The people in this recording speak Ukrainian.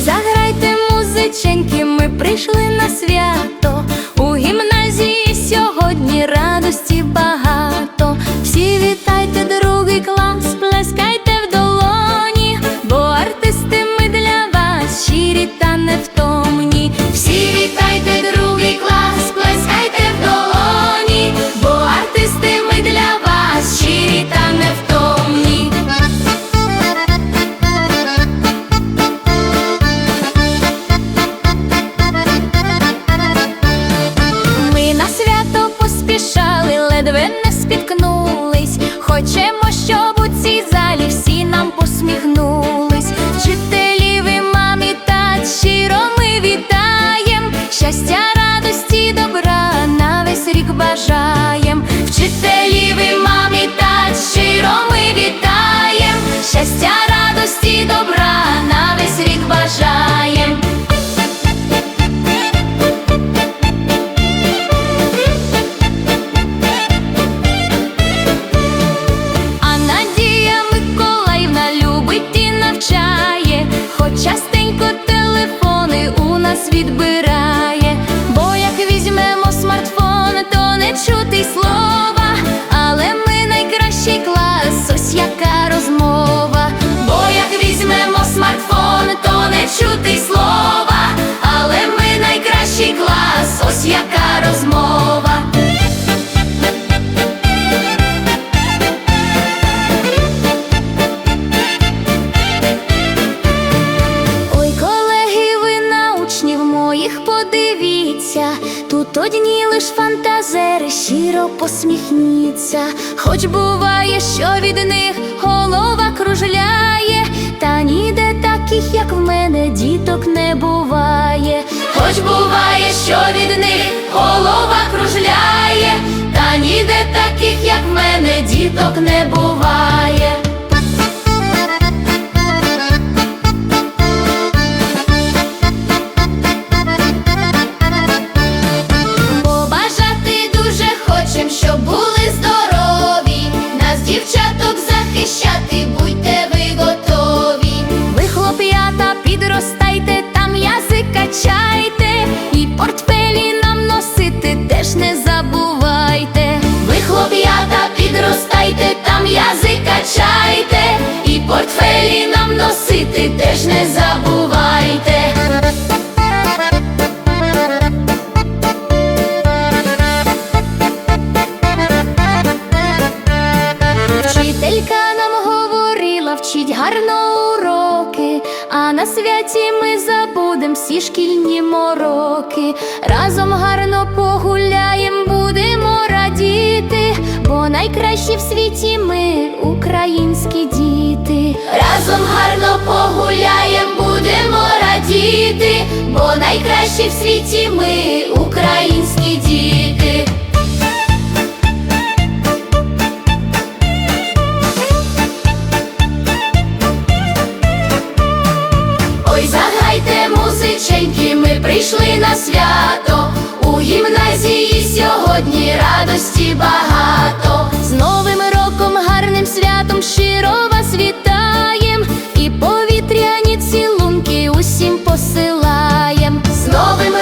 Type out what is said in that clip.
Заграйте, музиченьки, ми прийшли на свято, у гімназії сьогодні радості багато. Хочемо, щоб у цій залі всі нам посміхнулись. Вчителі ви мамі та щиро ми вітаєм. Щастя, радості, добра на весь рік бажаєм. Подивіться, тут одні лиш фантазери, щиро посміхніться. Хоч буває, що від них голова кружляє, та ніде таких, як в мене, діток не буває. Хоч буває, що від них голова кружляє, та ніде таких, як в мене, діток не буває. Дівчаток, захищати, будьте ви готові. Ви, хлоп'ята, підростайте, там язик качайте, гарно уроки, а на святі ми забудем всі шкільні мороки. Разом гарно погуляєм, будемо радіти, бо найкращі в світі ми, українські діти. Разом гарно погуляєм, будемо радіти, бо найкращі в світі ми, дівченьки, ми прийшли на свято, у гімназії сьогодні радості багато. З новим роком, гарним святом щиро вас вітаєм і повітряні цілунки усім посилаєм. З новим